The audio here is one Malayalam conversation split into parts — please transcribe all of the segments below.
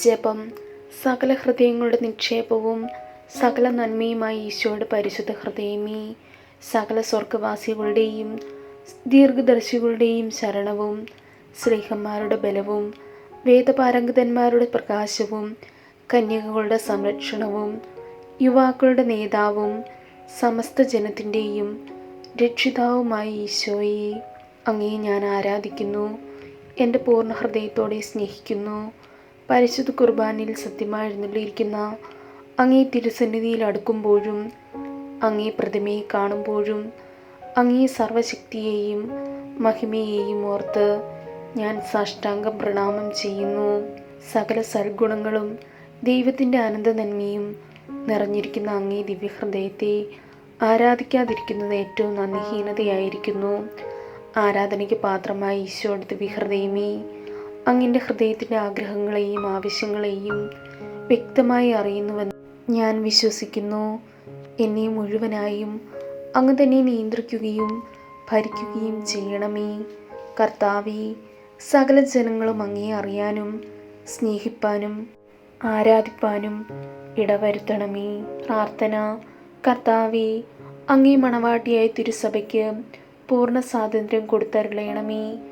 ജപം സകല ഹൃദയങ്ങളുടെ നിക്ഷേപവും സകല നന്മയുമായി ഈശോയുടെ പരിശുദ്ധ ഹൃദയമേ സകല സ്വർഗവാസികളുടെയും ദീർഘദർശികളുടെയും ശരണവും സ്നേഹന്മാരുടെ ബലവും വേദപാരംഗതന്മാരുടെ പ്രകാശവും കന്യകകളുടെ സംരക്ഷണവും യുവാക്കളുടെ നേതാവും സമസ്ത ജനത്തിന്റെയും രക്ഷിതാവുമായ ഈശോയെ അങ്ങേ ഞാൻ ആരാധിക്കുന്നു എന്റെ പൂർണ ഹൃദയത്തോടെ സ്നേഹിക്കുന്നു പരിശുദ്ധ കുർബാനയിൽ സത്യമായി അങ്ങേ തിരുസന്നിധിയിൽ അടുക്കുമ്പോഴും അങ്ങേ പ്രതിമയെ കാണുമ്പോഴും അങ്ങേ സർവശക്തിയെയും മഹിമയെയും ഓർത്ത് ഞാൻ സാഷ്ടാംഗം പ്രണാമം ചെയ്യുന്നു. സകല സൽഗുണങ്ങളും ദൈവത്തിന്റെ അനന്തനന്മയും നിറഞ്ഞിരിക്കുന്ന അങ്ങേ ദിവ്യഹൃദയത്തെ ആരാധിക്കാതിരിക്കുന്നത് ഏറ്റവും നന്ദിഹീനതയായിരിക്കുന്നു. ആരാധനയ്ക്ക് പാത്രമായ ഈശോയുടെ ദിവ്യഹൃദയമേ അങ്ങിന്റെ ഹൃദയത്തിന്റെ ആഗ്രഹങ്ങളെയും ആവശ്യങ്ങളെയും വ്യക്തമായി അറിയുന്നുവെന്ന് ഞാൻ വിശ്വസിക്കുന്നു. എന്നെ മുഴുവനായും അങ്ങ് തന്നെ നിയന്ത്രിക്കുകയും ഭരിക്കുകയും ചെയ്യണമേ. കർത്താവേ സകല ജനങ്ങളും അങ്ങേ അറിയാനും സ്നേഹിപ്പാനും ആരാധിപ്പാനും ഇടവരുത്തണമേ. പ്രാർത്ഥന കർത്താവേ അങ്ങേ മണവാട്ടിയായ തിരുസഭയ്ക്ക് പൂർണ സ്വാതന്ത്ര്യം കൊടുത്തരുളയണമേ.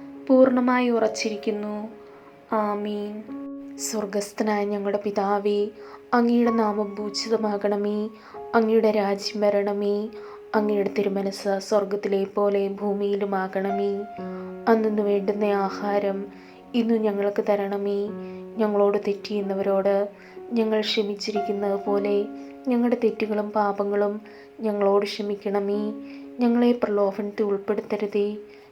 പൂർണമായി ഉറച്ചിരിക്കുന്നു. ആമീൻ. സ്വർഗസ്ഥനായ ഞങ്ങളുടെ പിതാവേ അങ്ങയുടെ നാമം പൂജിതമാകണമേ. അങ്ങയുടെ രാജ്യം വരണമേ. അങ്ങയുടെ തിരുമനസ് സ്വർഗത്തിലെ പോലെ ഭൂമിയിലുമാകണമേ. അന്നു വേണ്ടുന്ന ആഹാരം ഇന്നു ഞങ്ങൾക്ക് തരണമേ. ഞങ്ങളോട് തെറ്റിയുന്നവരോട് ഞങ്ങൾ ക്ഷമിച്ചിരിക്കുന്നത് പോലെ ഞങ്ങളുടെ തെറ്റുകളും പാപങ്ങളും ഞങ്ങളോട് ക്ഷമിക്കണമേ. ഞങ്ങളെ പ്രലോഭനത്തിൽ ഉൾപ്പെടുത്തരുതേ.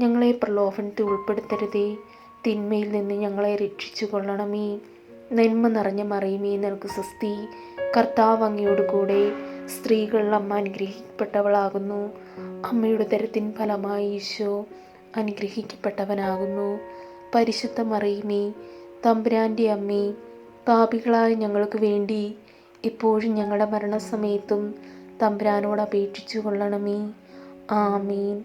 ഞങ്ങളെ പ്രലോഭനത്തിൽ ഉൾപ്പെടുത്തരുതേ. തിന്മയിൽ നിന്ന് ഞങ്ങളെ രക്ഷിച്ചു കൊള്ളണമേ. നന്മ നിറഞ്ഞ മറിയുമേ നിനക്ക് സ്വസ്തി. കർത്താവ് അങ്ങയോട് കൂടെ സ്ത്രീകൾ അമ്മ അനുഗ്രഹിക്കപ്പെട്ടവളാകുന്നു. അമ്മയുടെ തരത്തിൻ ഫലമായി ഈശോ അനുഗ്രഹിക്കപ്പെട്ടവനാകുന്നു. പരിശുദ്ധ മറിയുമേ തമ്പുരാന്റെ അമ്മേ പാപികളായ ഞങ്ങൾക്ക് വേണ്ടി ഇപ്പോഴും ഞങ്ങളുടെ മരണസമയത്തും തമ്പുരാനോട് അപേക്ഷിച്ചു കൊള്ളണമേ. ആമീൻ.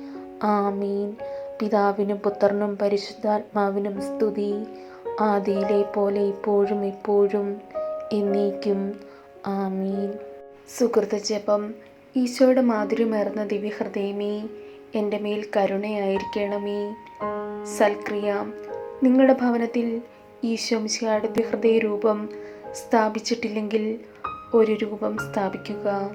ആമീൻ. പിതാവിനും പുത്രനും പരിശുദ്ധാത്മാവിനും സ്തുതി. ആദിയിലെ പോലെ ഇപ്പോഴും എപ്പോഴും എന്നേക്കും. ആമീൻ. സുഹൃത്ത് ജപം. ഈശോയുടെ മാധുര്യമേർന്ന ദിവ്യഹൃദയമേ എന്റെ മേൽ കരുണയായിരിക്കണമേ. സൽക്രിയ നിങ്ങളുടെ ഭവനത്തിൽ ഈശോ മിശിയാടത്തെ ഹൃദയ രൂപം സ്ഥാപിച്ചിട്ടില്ലെങ്കിൽ ഒരു രൂപം സ്ഥാപിക്കുക.